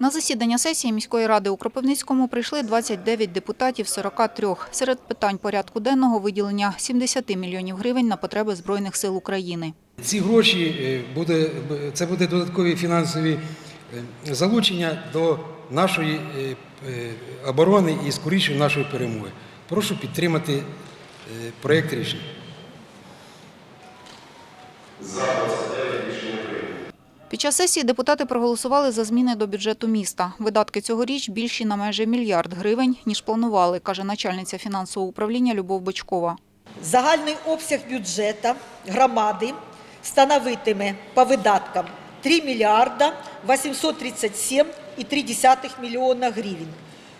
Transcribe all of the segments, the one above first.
На засідання сесії міської ради у Кропивницькому прийшли 29 депутатів 43. Серед питань порядку денного виділення 70 мільйонів гривень на потреби Збройних сил України. Ці гроші е, буде, це буде додаткові фінансові е, залучення до нашої е, оборони і скоріше нашої перемоги. Прошу підтримати проєкт рішення. Під час сесії депутати проголосували за зміни до бюджету міста. Видатки цьогоріч більші на майже мільярд гривень, ніж планували, каже начальниця фінансового управління Любов Бочкова. Загальний обсяг бюджету громади становитиме по видаткам 3 мільярда 837,3 мільйона гривень,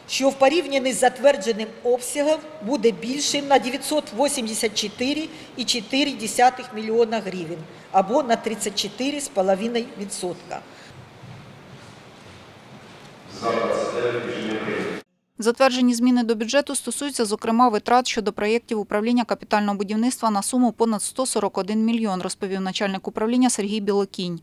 що в порівнянні з затвердженим обсягом буде більшим на 984,4 мільйона гривень або на 34,5%. Затверджені зміни до бюджету стосуються, зокрема, витрат щодо проєктів управління капітального будівництва на суму понад 141 мільйон, розповів начальник управління Сергій Білокінь.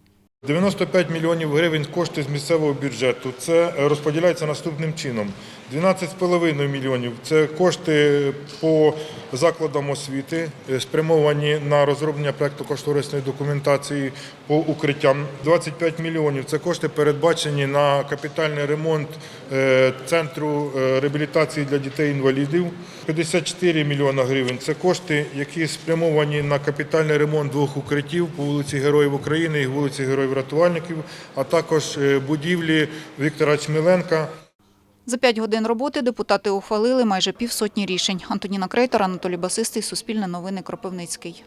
95 мільйонів гривень кошти з місцевого бюджету. Це розподіляється наступним чином. 12,5 мільйонів це кошти по закладам освіти, е, спрямовані на розроблення проекту кошторисної документації по укриттям. 25 мільйонів це кошти передбачені на капітальний ремонт е, центру е, реабілітації для дітей-інвалідів. 54 мільйона гривень це кошти, які спрямовані на капітальний ремонт двох укриттів по вулиці Героїв України і вулиці Героїв-рятувальників, а також е, будівлі Віктора Чміленка. За п'ять годин роботи депутати ухвалили майже півсотні рішень. Антоніна Крейтор, Анатолій Басистий, Суспільне новини, Кропивницький.